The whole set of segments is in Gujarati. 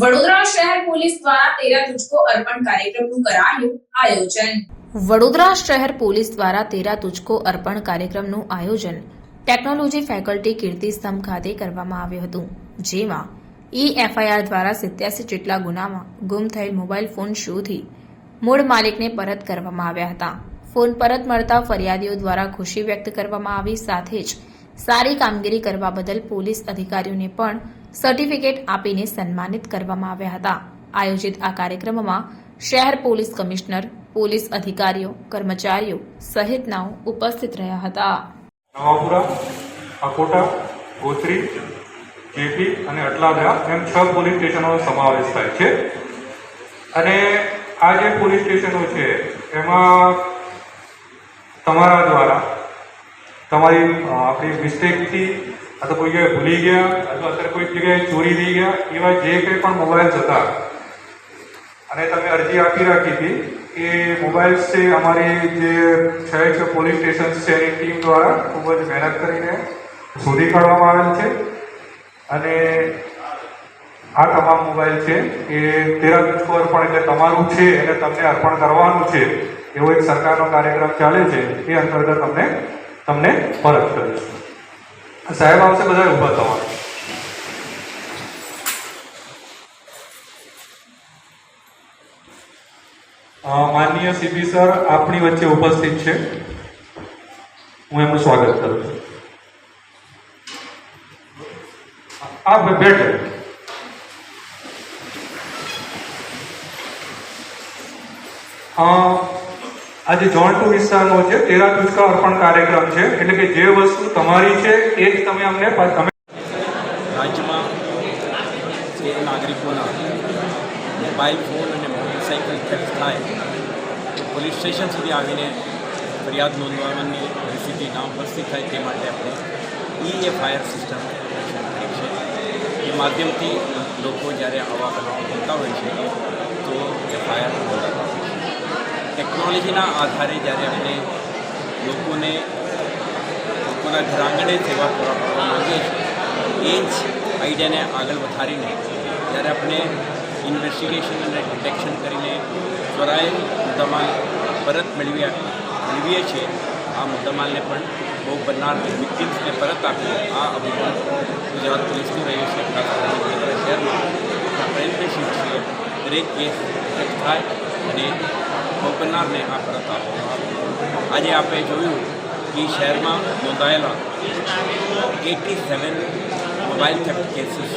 વડોદરા શહેર પોલીસ દ્વારા તેરા તુજકો અર્પણ કાર્યક્રમનું કરાયું આયોજન. વડોદરા શહેર પોલીસ દ્વારા તેરા તુજકો અર્પણ કાર્યક્રમનું આયોજન ટેકનોલોજી ફેકલ્ટી કીર્તિસ્તંભ ખાતે કરવામાં આવ્યું હતું, જેમાં ઈ એફઆઈઆર દ્વારા સિત્યાસી જેટલા ગુનામાં ગુમ થયેલ મોબાઈલ ફોન શોધી મૂળ માલિકને પરત કરવામાં આવ્યા હતા. ફોન પરત મળતા ફરિયાદીઓ દ્વારા ખુશી વ્યક્ત કરવામાં આવી, સાથે જ સારી કામગીરી કરવા બદલ પોલીસ અધિકારીઓને પણ સર્ટિફિકેટ આપીને સન્માનિત કરવામાં આવ્યા હતા. આયોજિત આ કાર્યક્રમમાં શહેર પોલીસ કમિશનર, પોલીસ અધિકારીઓ, કર્મચારીઓ સહિતનાઓ ઉપસ્થિત રહ્યા હતા. જેપી અને અટલાદરા એમ છ પોલીસ સ્ટેશનોનો સમાવેશ થાય છે. અને આ જે પોલીસ સ્ટેશનો છે, એમાં તમારા દ્વારા તમારી આપણી મિસ્ટેકથી અથવા કોઈ જગ્યાએ ભૂલી ગયા અથવા અત્યારે કોઈ જગ્યાએ ચોરી થઈ ગયા એવા જે કંઈ પણ મોબાઈલ્સ હતા અને તમે અરજી આપી રાખી હતી કે મોબાઈલ્સ છે અમારી જે છે કે પોલીસ સ્ટેશન છે એની ટીમ દ્વારા ખૂબ જ મહેનત કરીને શોધી કાઢવામાં આવેલ છે. અને આ તમામ મોબાઈલ છે એ તેરા તુજકો પણ એટલે તમારું છે એને તમને અર્પણ કરવાનું છે. એવો એક સરકારનો કાર્યક્રમ ચાલે છે. એ અંતર્ગત તમને તમને પરત કરીશ. સાહેબ આવશે બધા ઊભા થવાનું માનનીય સીપી સર, આપણી વચ્ચે ઉપસ્થિત છે. હું એમનું સ્વાગત કરું છું. આ બે- બેઠો આજે જોન ટુ વિસ્તારનો છે તેરા તુજકા અર્પણ કાર્યક્રમ છે, એટલે કે જે વસ્તુ તમારી છે, એ જ તમે અમને તમે રાજ્યમાં જે નાગરિકોના મોબાઈલ ફોન અને મોટરસાઇકલ થેફ્ટ થાય પોલીસ સ્ટેશન સુધી આવીને ફરિયાદ નોંધવાની પરિસ્થિતિ ના ઉપસ્થિત થાય તે માટે આપણે ઈ એફઆઈઆર સિસ્ટમ છે. એ માધ્યમથી લોકો જ્યારે આવા બનાવો બનતા હોય છે તો એફઆઈઆર નોંધાતા હોય છે ટેકનોલોજીના આધારે જ્યારે આપણે લોકોને લોકોના ઘરાંગણે સેવા પૂરા પાડવા માંગીએ છીએ, એ જ આઈડિયાને આગળ વધારીને જ્યારે આપણે ઇન્વેસ્ટિગેશન અને ડિટેક્શન કરીને ચોરાયેલ મુદ્દામાલ પરત મેળવી મેળવીએ છીએ, આ મુદ્દામાલને પણ બહુ બનનાર વિક્ટિમ્સને પરત આપીએ, આ અભિગમ ગુજરાત પોલીસનું રહ્યું છે શહેરમાં. પ્રયત્નશીલ છીએ, દરેક કેસ થાય અને ભોગ બનનારને આ પરત આપવામાં આજે આપણે જોયું કે શહેરમાં નોંધાયેલા eighty seven mobile theft cases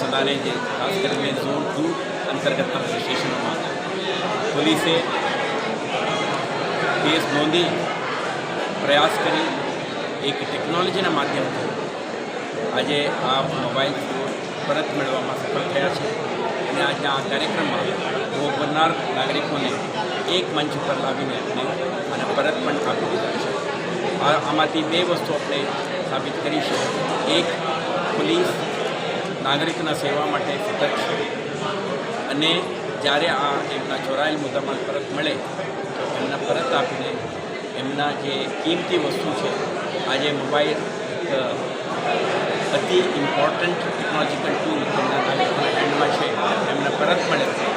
સદારે જે ખાસ કરીને ઝોન ટુ અંતર્ગતના પોલીસ સ્ટેશનોમાં પોલીસે કેસ નોંધી પ્રયાસ કરી એક ટેકનોલોજીના માધ્યમથી આજે આ મોબાઈલ પરત મેળવવામાં સફળ થયા છે. અને આજના આ કાર્યક્રમમાં ભોગ બનનાર નાગરિકોને એક મંચ ઉપર લાવીને આપણે અને પરત પણ આપી દીધા છે. આમાંથી બે વસ્તુ આપણે સાબિત કરી છે. એક પોલીસ નાગરિકના સેવા માટે સતત છે. અને જ્યારે આ એમના ચોરાયેલ મુદ્દામાલ પરત મળે, તો એમના પરત આપીને એમના જે કિંમતી વસ્તુ છે, આજે મોબાઈલ અતિ ઇમ્પોર્ટન્ટ ટેકનોલોજીકલ ટૂલ એમના હેન્ડમાં છે. એમને પરત મળે એમને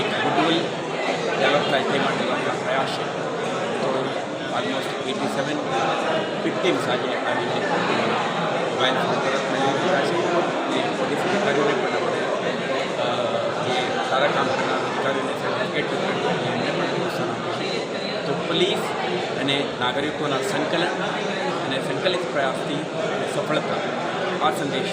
એક ગુડવિલ ડેવલપ થાય તે માટે આપણા પ્રયાસ છે. તો ઓલમોસ્ટ એટી સેવન વિક્ટિમ્સ આજે આવીને મોબાઈલ ફોન તરફ મેળવી રહ્યા છે એ પોલીસ અધિકારીઓને પણ આપણે જે સારા કામ કરનાર અધિકારીઓને સર્ટિફિકેટ પણ તો પોલીસ અને નાગરિકોના સંકલન અને સંકલિત પ્રયાસથી સફળતા, આ સંદેશ